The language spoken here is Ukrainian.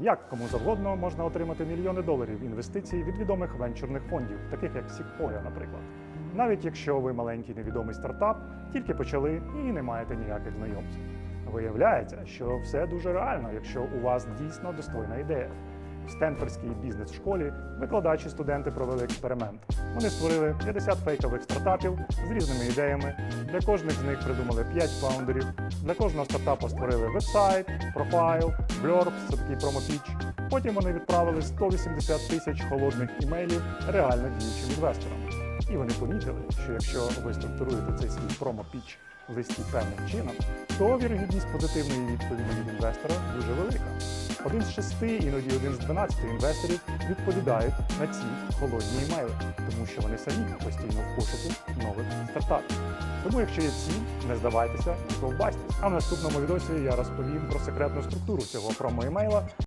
Як кому завгодно можна отримати мільйони доларів інвестицій від відомих венчурних фондів, таких як Sequoia, наприклад. Навіть якщо ви маленький невідомий стартап, тільки почали і не маєте ніяких знайомств. Виявляється, що все дуже реально, якщо у вас дійсно достойна ідея. В Стенфордській бізнес-школі викладачі студенти провели експеримент. Вони створили 50 фейкових стартапів з різними ідеями. Для кожних з них придумали 5 фаундерів. Для кожного стартапу створили вебсайт, профайл, бльорбс, це такий промопіч. Потім вони відправили 180 тисяч холодних імейлів реально діючим інвесторам. І вони помітили, що якщо ви структуруєте цей свій промо-піч в листі певним чином, то вірогідність позитивної відповіді від інвестора дуже велика. Один з шести, іноді один з 12 інвесторів відповідають на ці холодні імейли, тому що вони самі постійно в пошуку нових стартапів. Тому, якщо є ці, не здавайтеся і ковбастесь. А в наступному відео я розповім про секретну структуру цього промо-імейла